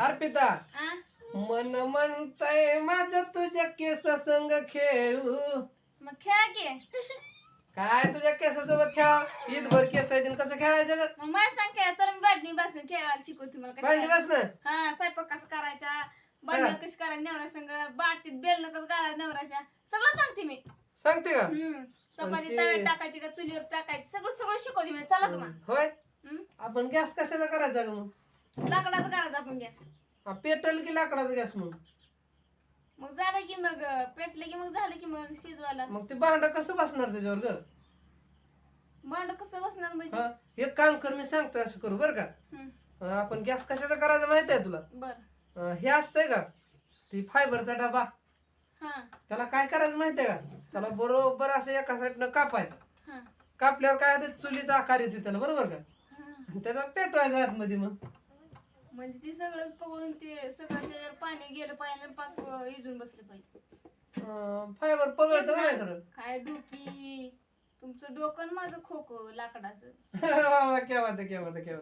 अर्पिता? मन म्हणताय माझं तुझ्या केस संग खेळू. मग खेळा की. काय तुझ्या केसासोबत खेळा? ईदभर केस आहे कसं खेळायचं ग? मग मला सांग खेळा चल मी बॅटनी खेळायला शिकवते मला कसं भांडी. बस ना हा स्वयंपाक कसं करायचा? भांडी कशी करायची? नवऱ्या संग बाटीत बेलन कसं घालायचं नवऱ्याच्या? सगळं सांगते मी. सांगते का? हम्म. चपाती ते- तव्यात टाकायची का चुलीवर टाकायची? सगळं सगळं शिकवते मी. चला तुम्हाला. होय? हम्म? आपण गॅस कशाचा करायचा ग मग? लाकडाचं करायचं आपण गॅस. हा, पेटल की लाकडाचा गॅस मग? मग झालं की मग पेटलं की मग झालं की मग शिजवायला. मग ते भांड कसं बसणार त्याच्यावर ग? भांड कसं बसणार म्हणजे? हा एक काम कर मी सांगतोय असं करू बरं का? हम्म, अं, आपण गॅस कशाचा करायचा माहिती आहे तुला? बर. अं, हे असतंय का ती फायबरचा डबा. हा. त्याला काय करायचं माहितीये का? त्याला बरोबर असं एका साईडनं कापायचं. हा. कापल्यावर काय होतं? चुलीचा आकार येते त्याला बरोबर का? हा. आणि त्याचा पेटवायचा आतमध्ये मग. म्हणजे ती सगळं पकडून ते सगळं त्याच्यावर पाणी गेलं पाहिजे आणि पाक इजून बसलं पाहिजे. फायबर पगळतं का नाही खरं काय डोकी? तुमचं डोकं आणि माझं खोकं लाकडाचं. वा वा, क्या बात आहे, क्या